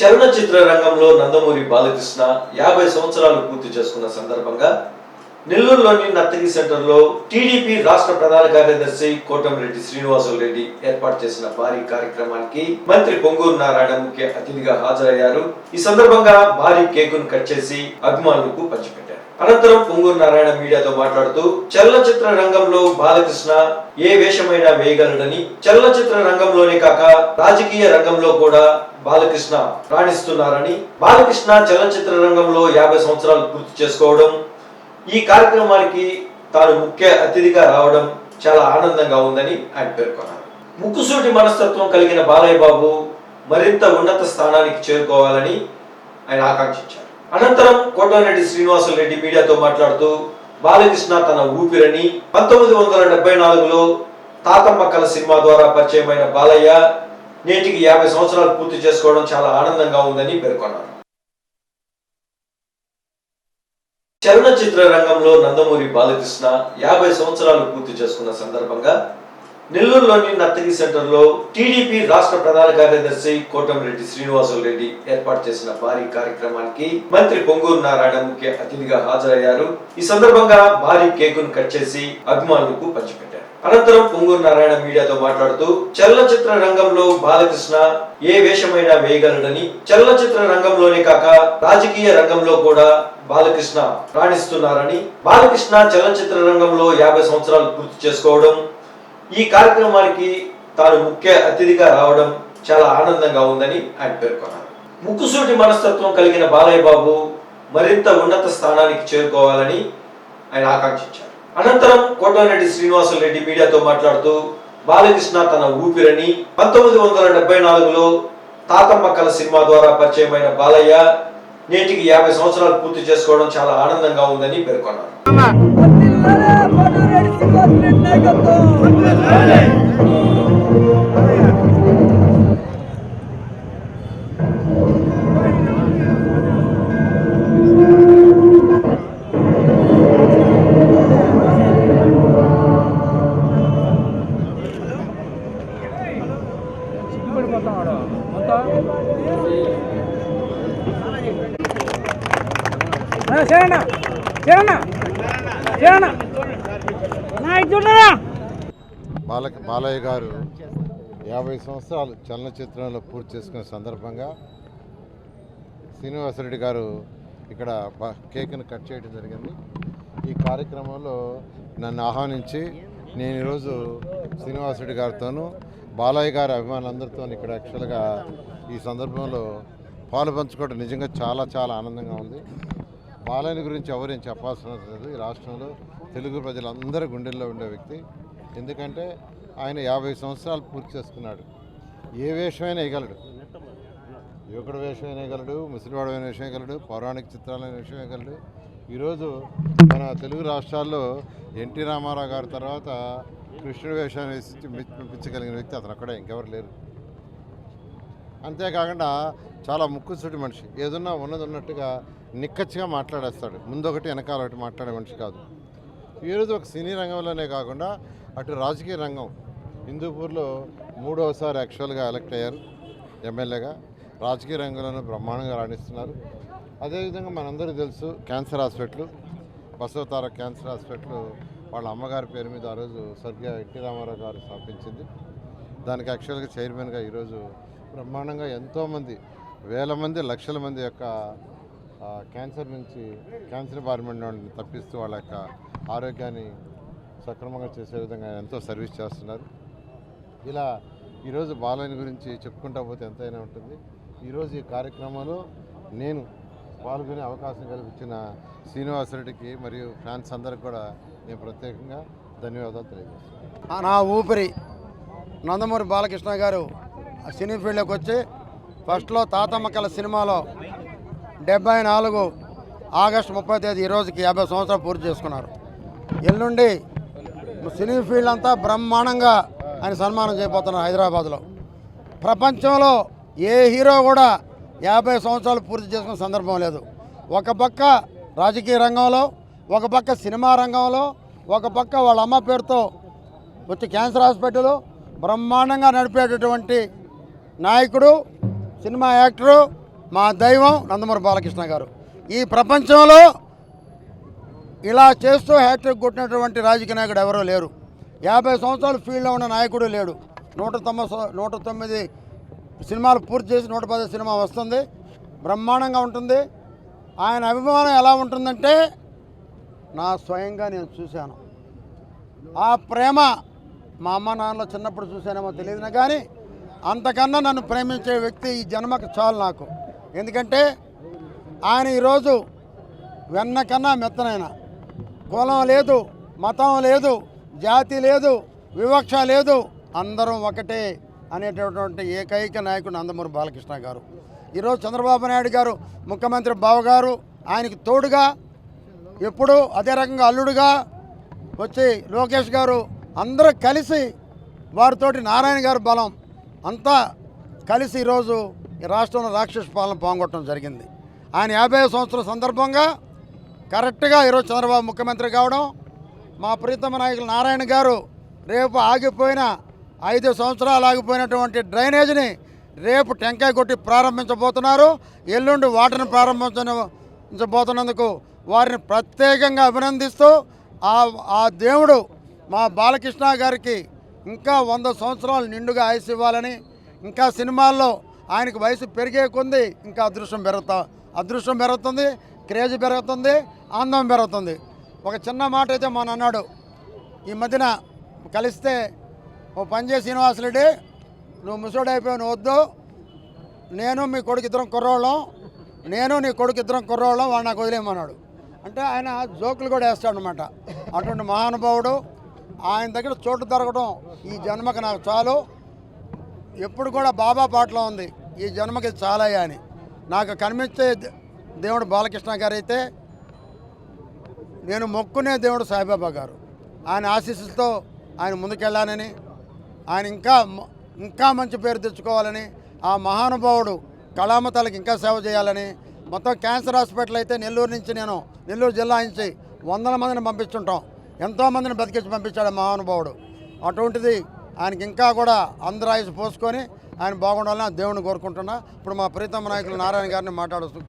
చలనచిత్ర రంగంలో నందమూరి బాలకృష్ణ యాభై సంవత్సరాలు పూర్తి చేసుకున్న సందర్భంగా నెల్లూరులోని నర్తకి సెంటర్లో టీడీపీ రాష్ట్ర ప్రధాన కార్యదర్శి కోటమిరెడ్డి శ్రీనివాసులు రెడ్డి ఏర్పాటు చేసిన భారీ కార్యక్రమానికి మంత్రి పొంగూరు నారాయణ ముఖ్య అతిథిగా హాజరయ్యారు. ఈ సందర్భంగా భారీ కేకును కట్ చేసి అభిమానులకు పంచిపెట్టారు. అనంతరం పొంగూరు నారాయణ మీడియాతో మాట్లాడుతూ చలనచిత్ర రంగంలో బాలకృష్ణ ఏ వేషమైనా వేయగలడని చలనచిత్ర రంగంలోనే కాక రాజకీయ రంగంలో కూడా బాలకృష్ణ రాణిస్తున్నారని బాలకృష్ణ చలనచిత్ర రంగంలో యాభై సంవత్సరాలు పూర్తి చేసుకోవడం ఈ కార్యక్రమానికి తాను ముఖ్య అతిథిగా రావడం చాలా ఆనందంగా ఉందని ఆయన పేర్కొన్నారు. ముక్కుసూటి మనస్తత్వం కలిగిన బాలయ్య బాబు మరింత ఉన్నత స్థానానికి చేరుకోవాలని ఆయన ఆకాంక్షించారు. అనంతరం కోటారెడ్డి శ్రీనివాస రెడ్డి మీడియాతో మాట్లాడుతూ బాలకృష్ణ తన ఊపిరని పంతొమ్మిది వందల డెబ్బై నాలుగులో తాతమ్మ కల సినిమా ద్వారా పరిచయమైన బాలయ్య నేటికి యాభై సంవత్సరాలు పూర్తి చేసుకోవడం చాలా ఆనందంగా ఉందని పేర్కొన్నారు. చలనచిత్ర రంగంలో నందమూరి బాలకృష్ణ యాభై సంవత్సరాలు పూర్తి చేసుకున్న సందర్భంగా నెల్లూరులోని నర్తకి సెంటర్లో టీడీపీ రాష్ట్ర ప్రధాన కార్యదర్శి కోటమిరెడ్డి శ్రీనివాసులు రెడ్డి ఏర్పాటు చేసిన భారీ కార్యక్రమానికి మంత్రి పొంగూరు నారాయణ ముఖ్య అతిథిగా హాజరయ్యారు. ఈ సందర్భంగా భారీ కేకును కట్ చేసి అభిమానులకు పంచిపెట్టారు. అనంతరం పొంగూరు నారాయణ మీడియాతో మాట్లాడుతూ చలనచిత్ర రంగంలో బాలకృష్ణ ఏ వేషమైనా వేయగలడని చలనచిత్ర రంగంలోనే కాక రాజకీయ రంగంలో కూడా బాలకృష్ణ రాణిస్తున్నారని బాలకృష్ణ చలనచిత్ర రంగంలో యాభై సంవత్సరాలు పూర్తి చేసుకోవడం ఈ కార్యక్రమానికి తాను ముఖ్య అతిథిగా రావడం చాలా ఆనందంగా ఉందని ఆయన పేర్కొన్నారు. ముక్కుసూటి మనస్తత్వం కలిగిన బాలయ్య బాబు మరింత ఉన్నత స్థానానికి చేరుకోవాలని ఆయన ఆకాంక్షించారు. అనంతరం కోటారెడ్డి శ్రీనివాసులు రెడ్డి మీడియాతో మాట్లాడుతూ బాలకృష్ణ తన ఊపిరని పంతొమ్మిది వందల డెబ్బై నాలుగులో తాతమ్మ సినిమా ద్వారా పరిచయమైన బాలయ్య నేటికి యాభై సంవత్సరాలు పూర్తి చేసుకోవడం చాలా ఆనందంగా ఉందని పేర్కొన్నారు. చేరన్నా బాల బాలయ్య గారు యాభై సంవత్సరాలు చలనచిత్రంలో పూర్తి చేసుకున్న సందర్భంగా శ్రీనివాసరెడ్డి గారు ఇక్కడ కేక్ను కట్ చేయడం జరిగింది. ఈ కార్యక్రమంలో నన్ను ఆహ్వానించి నేను ఈరోజు శ్రీనివాసరెడ్డి గారితోనూ బాలయ్య గారి అభిమానులందరితో ఇక్కడ యాక్చువల్గా ఈ సందర్భంలో పాలు పంచుకోవడం నిజంగా చాలా చాలా ఆనందంగా ఉంది. బాలయ్య గురించి ఎవరేం చెప్పాల్సిన లేదు. ఈ రాష్ట్రంలో తెలుగు ప్రజలందరి గుండెల్లో ఉండే వ్యక్తి. ఎందుకంటే ఆయన యాభై సంవత్సరాలు పూర్తి చేసుకున్నాడు. ఏ వేషమైనా వేయగలడు. యువకుడు వేషం వేయగలడు ముసలివాడు విషయం వేయగలడు పౌరాణిక చిత్రాలైన విషయం వేయగలడు. ఈరోజు మన తెలుగు రాష్ట్రాల్లో ఎన్టీ రామారావు గారి తర్వాత కృష్ణుడు వేషాన్ని వేసి మెప్పించగలిగిన వ్యక్తి అతను అక్కడే ఇంకెవరు లేరు. అంతేకాకుండా చాలా ముక్కుసూటి మనిషి. ఏదన్నా ఉన్నది ఉన్నట్టుగా నిక్కచ్చిగా మాట్లాడేస్తాడు. ముందొకటి వెనకాల ఒకటి మాట్లాడే మనిషి కాదు. ఈరోజు ఒక సినీ రంగంలోనే కాకుండా అటు రాజకీయ రంగం. హిందూపూర్లో మూడవసారి యాక్చువల్గా ఎలక్ట్ అయ్యారు ఎమ్మెల్యేగా. రాజకీయ రంగంలోనూ బ్రహ్మాండంగా రాణిస్తున్నారు. అదేవిధంగా మనందరూ తెలుసు cancer hospital. Basavatara cancer hospital వాళ్ళ అమ్మగారి పేరు మీద ఆ రోజు స్వర్గీయ ఎన్టీ రామారావు గారు స్థాపించింది. దానికి యాక్చువల్గా చైర్మన్గా ఈరోజు బ్రహ్మాండంగా ఎంతోమంది వేల మంది లక్షల మంది యొక్క క్యాన్సర్ నుంచి క్యాన్సర్ బారిన వాళ్ళని తప్పిస్తూ వాళ్ళ యొక్క ఆరోగ్యాన్ని సక్రమంగా చేసే విధంగా ఎంతో సర్వీస్ చేస్తున్నారు. ఇలా ఈరోజు బాలయ్య గురించి చెప్పుకుంటా పోతే ఎంతైనా ఉంటుంది. ఈరోజు ఈ కార్యక్రమంలో నేను పాల్గొనే అవకాశం కల్పించిన శ్రీనివాసరెడ్డికి మరియు ఫ్యాన్స్ అందరికి కూడా నేను ప్రత్యేకంగా ధన్యవాదాలు తెలియజేస్తున్నాను. నా ఊపిరి నందమూరి బాలకృష్ణ గారు సినీ ఫీల్డ్లోకి వచ్చి ఫస్ట్లో తాతమ్మకల సినిమాలో డెబ్బై నాలుగు ఆగస్టు ముప్పై తేదీ ఈ రోజుకి యాభై సంవత్సరాలు పూర్తి చేసుకున్నారు. ఎల్లుండి సినీ ఫీల్డ్ అంతా బ్రహ్మాండంగా ఆయన సన్మానం చేయబోతున్నారు హైదరాబాద్లో. ప్రపంచంలో ఏ హీరో కూడా యాభై సంవత్సరాలు పూర్తి చేసుకున్న సందర్భం లేదు. ఒక పక్క రాజకీయ రంగంలో ఒక పక్క సినిమా రంగంలో ఒక పక్క వాళ్ళ అమ్మ పేరుతో వచ్చి క్యాన్సర్ హాస్పిటల్ బ్రహ్మాండంగా నడిపేటటువంటి నాయకుడు సినిమా యాక్టరు మా దైవం నందమూరి బాలకృష్ణ గారు. ఈ ప్రపంచంలో ఇలా చేస్తూ హ్యాట్రిక్ కొట్టినటువంటి రాజకీయ నాయకుడు ఎవరూ లేరు. యాభై సంవత్సరాలు ఫీల్డ్లో ఉన్న నాయకుడు లేడు. నూట తొమ్మిది నూట తొమ్మిది సినిమాలు పూర్తి చేసి నూట పది సినిమా వస్తుంది. బ్రహ్మాండంగా ఉంటుంది. ఆయన అభిమానం ఎలా ఉంటుందంటే నా స్వయంగా నేను చూశాను. ఆ ప్రేమ మా అమ్మ నాన్నలో చిన్నప్పుడు చూశానేమో తెలియదు కానీ అంతకన్నా నన్ను ప్రేమించే వ్యక్తి ఈ జన్మకు చాలు నాకు. ఎందుకంటే ఆయన ఈరోజు వెన్నకన్నా మెత్తనైన. కులం లేదు మతం లేదు జాతి లేదు వివక్ష లేదు అందరం ఒకటే అనేటటువంటి ఏకైక నాయకుడు నందమూరి బాలకృష్ణ గారు. ఈరోజు చంద్రబాబు నాయుడు గారు ముఖ్యమంత్రి బావగారు ఆయనకు తోడుగా ఎప్పుడు అదే రకంగా అల్లుడుగా వచ్చి లోకేష్ గారు అందరూ కలిసి వారితోటి నారాయణ గారు బలం అంతా కలిసి ఈరోజు ఈ రాష్ట్రంలో రాక్షస పాలన పోగొట్టడం జరిగింది. ఆయన యాభై సంవత్సరాల సందర్భంగా కరెక్ట్గా ఈరోజు చంద్రబాబు ముఖ్యమంత్రి కావడం మా ప్రీతమ నాయకులు నారాయణ గారు రేపు ఆగిపోయిన ఐదు సంవత్సరాలు ఆగిపోయినటువంటి డ్రైనేజీని రేపు టెంకాయ కొట్టి ప్రారంభించబోతున్నారు. ఎల్లుండి వాటర్ని ప్రారంభించబోతున్నందుకు వారిని ప్రత్యేకంగా అభినందిస్తూ ఆ దేవుడు మా బాలకృష్ణ గారికి ఇంకా వంద సంవత్సరాలు నిండుగా ఆయుస్ ఇవ్వాలని ఇంకా సినిమాల్లో ఆయనకు వయసు పెరిగే కొంది ఇంకా అదృష్టం పెరుగుతా అదృష్టం పెరుగుతుంది క్రేజ్ పెరుగుతుంది ఆనందం పెరుగుతుంది. ఒక చిన్న మాట అయితే మన అన్నాడు ఈ మధ్యన కలిస్తే ఓ పనిచేసి శ్రీనివాసరెడ్డి నువ్వు ముసోడు అయిపోయావు నువ్వు వద్దు. నేను మీ కొడుకు ఇద్దరం కుర్రోళ్ళం. నేను నీ కొడుకు ఇద్దరం కుర్రోళ్ళం వాడు నాకు వదిలేయమన్నాడు. అంటే ఆయన జోకులు కూడా వేస్తాడు అనమాట అటువంటి మహానుభావుడు ఆయన దగ్గర చోటు దొరకడం ఈ జన్మకి నాకు చాలు. ఎప్పుడు కూడా బాబా పాటలో ఉంది ఈ జన్మకి చాలయ్యా అని. నాకు కనిపించే దేవుడు బాలకృష్ణ గారు అయితే నేను మొక్కునే దేవుడు సాయిబాబా గారు. ఆయన ఆశీస్సులతో ఆయన ముందుకెళ్ళానని ఆయన ఇంకా ఇంకా మంచి పేరు తెచ్చుకోవాలని ఆ మహానుభావుడు కళామతాలకు ఇంకా సేవ చేయాలని మొత్తం క్యాన్సర్ హాస్పిటల్ అయితే నెల్లూరు నుంచి నేను నెల్లూరు జిల్లా నుంచి వందల మందిని పంపిస్తుంటాం. ఎంతోమందిని బతికించి పంపించాడు మహానుభావుడు. అటువంటిది ఆయనకి ఇంకా కూడా అందరూ ఆయుష్ పోసుకొని ఆయన బాగుండాలని దేవుని కోరుకుంటున్నా. ఇప్పుడు మా ప్రీతమ నాయకులు నారాయణ గారిని మాట్లాడుతూ